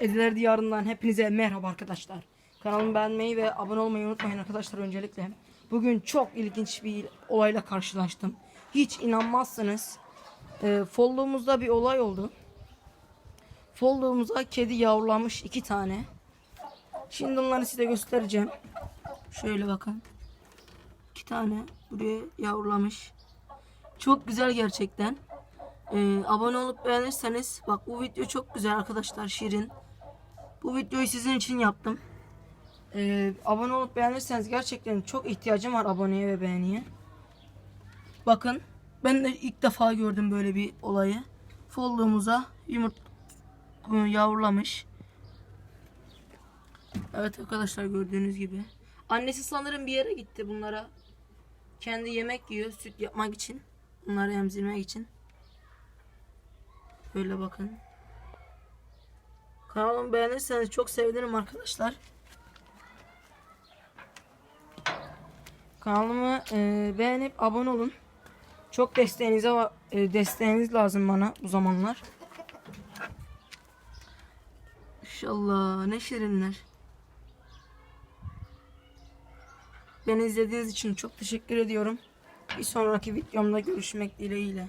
Ediler Diyarı'ndan hepinize merhaba arkadaşlar. Kanalımı beğenmeyi ve abone olmayı unutmayın arkadaşlar öncelikle. Bugün çok ilginç bir olayla karşılaştım. Hiç inanmazsınız. Ee, folluğumuzda bir olay oldu. Folluğumuza kedi yavrulamış iki tane. Şimdi onları size göstereceğim. Şöyle bakın. İki tane buraya yavrulamış. Çok güzel gerçekten. Ee, abone olup beğenirseniz bak bu video çok güzel arkadaşlar şirin. Bu videoyu sizin için yaptım. Ee, abone olup beğenirseniz gerçekten çok ihtiyacım var aboneye ve beğeniye. Bakın ben de ilk defa gördüm böyle bir olayı. Folluğumuza yumurt yavrulamış. Evet arkadaşlar gördüğünüz gibi. Annesi sanırım bir yere gitti bunlara. Kendi yemek yiyor süt yapmak için. Bunları emzirmek için. Böyle bakın. Kanalımı beğenirseniz çok sevinirim arkadaşlar. Kanalımı e, beğenip abone olun. Çok desteğinize e, desteğiniz lazım bana bu zamanlar. İnşallah ne şirinler. Beni izlediğiniz için çok teşekkür ediyorum. Bir sonraki videomda görüşmek dileğiyle.